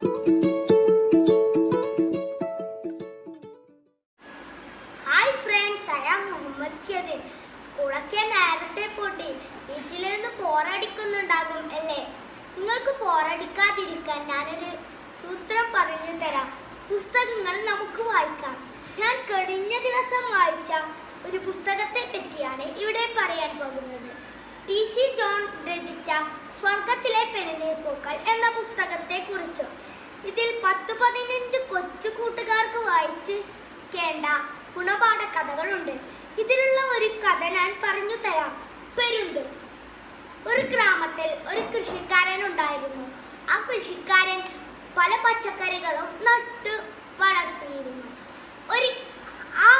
Hi friends am Muhammad Sherin സ്കൂളൊക്കെ നേരത്തെ പൂട്ടി. വീട്ടിലിരുന്ന് പോരാടിക്കുന്നുണ്ടാകും അല്ലേ? നിങ്ങൾക്ക് പോറടിക്കാതിരിക്കാൻ ഞാനൊരു സൂത്രം പറഞ്ഞു തരാം. പുസ്തകങ്ങൾ നമുക്ക് വായിക്കാം. ഞാൻ കഴിഞ്ഞ ദിവസം വായിച്ച ഒരു പുസ്തകത്തെ പറ്റിയാണ് ഇവിടെ പറയാൻ പോകുന്നത്. ടി സി ജോൺ രചിച്ച സ്വർഗത്തിലെ പെരുന്നീർപ്പൂക്കൾ എന്ന പുസ്തകത്തെ കുറിച്ച് ഇതിൽ പത്ത് പതിനഞ്ച് കൊച്ചു കൂട്ടുകാർക്ക് കേണ്ട ഗുണപാഠ കഥകളുണ്ട്. ഇതിലുള്ള ഒരു കഥ ഞാൻ പറഞ്ഞു തരാം. പെരുന്ത്. ഒരു ഗ്രാമത്തിൽ ഒരു കൃഷിക്കാരൻ ഉണ്ടായിരുന്നു. ആ കൃഷിക്കാരൻ പല പച്ചക്കറികളും നട്ട് വളർത്തിയിരുന്നു. ഒരു ആ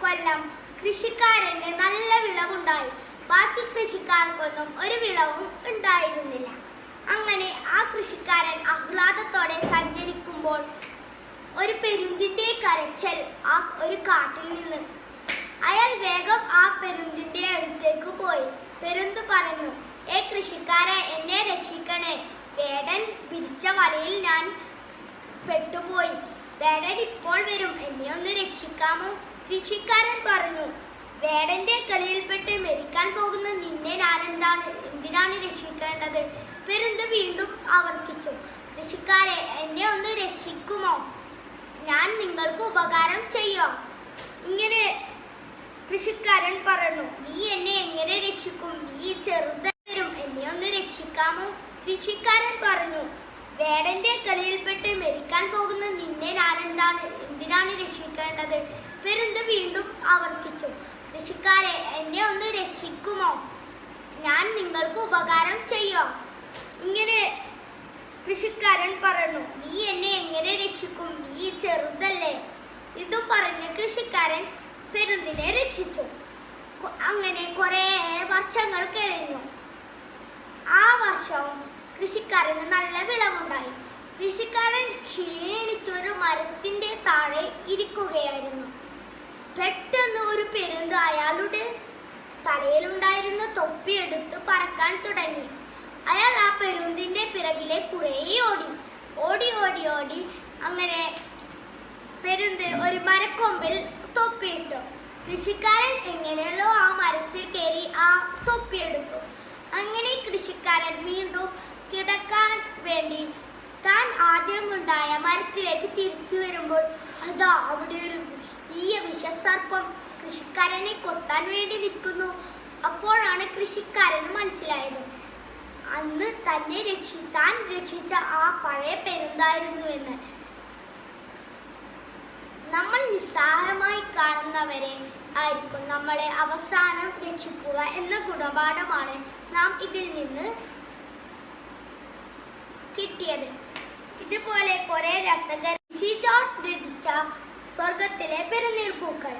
കൊല്ലം കൃഷിക്കാരന് നല്ല വിളവുണ്ടായി. ബാക്കി കൃഷിക്കാർക്കൊന്നും ഒരു വിളവും ഉണ്ടായിരുന്നില്ല. അങ്ങനെ ആ കൃഷിക്കാരൻ ആഹ്ലാദത്തോടെ സഞ്ചരിക്കുമ്പോൾ ഒരു പെരുന്തിന്റെ കരച്ചൽ ആ ഒരു കാട്ടിൽ നിന്ന്. അയാൾ വേഗം ആ പെരുന്തിന്റെ അടുത്തേക്ക് പോയി. പെരുന്ത് പറഞ്ഞു ഏ കൃഷിക്കാരെ എന്നെ രക്ഷിക്കണേ. വേടൻ വിരിച്ച വലയിൽ ഞാൻ പെട്ടുപോയി. വേടൻ ഇപ്പോൾ വരും. എന്നെ ഒന്ന് രക്ഷിക്കാമോ? കൃഷിക്കാരൻ പറഞ്ഞു വേടന്റെ കളിയിൽപ്പെട്ട് മരിക്കാൻ പോകുന്ന നിന്നെ ഞാനെന്താണ്? എന്തിനാണ് രക്ഷിക്കേണ്ടത്? പെരുന്ത് വീണ്ടും ആവർത്തിച്ചു? കൃഷിക്കാരെ എന്നെ ഒന്ന് രക്ഷിക്കുമോ? ഞാൻ നിങ്ങൾക്ക് ഉപകാരം ചെയ്യാം. ഇങ്ങനെ കൃഷിക്കാരൻ പറഞ്ഞു നീ എന്നെ എങ്ങനെ രക്ഷിക്കും? നീ ചെറുതരും എന്നെ ഒന്ന് രക്ഷിക്കാമോ? കൃഷിക്കാരൻ പറഞ്ഞു വേടന്റെ കളിയിൽപ്പെട്ട് മരിക്കാൻ പോകുന്ന നിന്നെ ഞാനെന്താണ്? എന്തിനാണ് രക്ഷിക്കേണ്ടത്? പെരുന്ത് വീണ്ടും ആവർത്തിച്ചു. കൃഷിക്കാരെ എന്നെ ഒന്ന് രക്ഷിക്കുമോ? ഞാൻ നിങ്ങൾക്ക് ഉപകാരം ചെയ്യാം? ഇങ്ങനെ കൃഷിക്കാരൻ പറഞ്ഞു നീ എന്നെ എങ്ങനെ രക്ഷിക്കും? നീ ചെറുതല്ലേ. ഇതും പറഞ്ഞ് കൃഷിക്കാരൻ പെരുന്തിനെ രക്ഷിച്ചു. അങ്ങനെ കുറേ വർഷങ്ങൾ കഴിഞ്ഞു. ആ വർഷവും കൃഷിക്കാരന് നല്ല വിളവുണ്ടായി. കൃഷിക്കാരൻ ക്ഷീണിച്ചൊരു മരത്തിന്റെ താഴെ ഇരിക്കുകയായിരുന്നു. പെട്ടെന്ന് ഒരു പെരുന്ത് അയാളുടെ തലയിലുണ്ടായിരുന്ന തൊപ്പിയെടുത്ത് പറക്കാൻ തുടങ്ങി. അയാൾ ആ പെരുന്തിന്റെ പിറകിലെ കുറേ ഓടി ഓടി ഓടി ഓടി അങ്ങനെ പെരുന്ത് ഒരു മരക്കൊമ്പിൽ തൊപ്പിയിട്ടു. കൃഷിക്കാരൻ എങ്ങനെയല്ലോ ആ മരത്തിൽ കയറി ആ തൊപ്പിയെടുത്തു അങ്ങനെ കൃഷിക്കാരൻ വീണ്ടും കിടക്കാൻ വേണ്ടി താൻ ആദ്യം ഉണ്ടായ മരത്തിലേക്ക് തിരിച്ചു വരുമ്പോൾ അതാ അവിടെ ഒരു വിഷസർപ്പം കൃഷിക്കാരനെ കൊത്താൻ വേണ്ടി നിൽക്കുന്നു. അപ്പോഴാണ് കൃഷിക്കാരന് മനസ്സിലായത്. അന്ന് തന്നെ രക്ഷിക്കാൻ രക്ഷിച്ച ആ പഴയ പെരുന്തായിരുന്നു എന്ന്. നമ്മൾ നിസ്സാരമായി കാണുന്നവരെ ആയിരിക്കും നമ്മളെ അവസാനം രക്ഷിക്കുക എന്ന ഗുണപാഠമാണ് നാം ഇതിൽ നിന്ന് കിട്ടിയത്. ഇതുപോലെ കുറെ രസകര സ്വർഗത്തിലെ പെരുന്നീർപ്പൂക്കൾ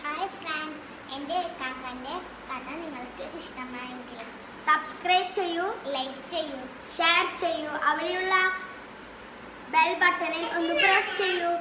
ഹായ് ഫ്രണ്ട് എന്റെ കാക്കന്റെ കഥ നിങ്ങൾക്ക് ഇഷ്ടമായെങ്കിൽ സബ്സ്ക്രൈബ് ചെയ്യൂ ലൈക്ക് ചെയ്യൂ ഷെയർ ചെയ്യൂ. അവിടെയുള്ള ബെൽ ബട്ടണിൽ ഒന്ന് പ്രസ് ചെയ്യൂ.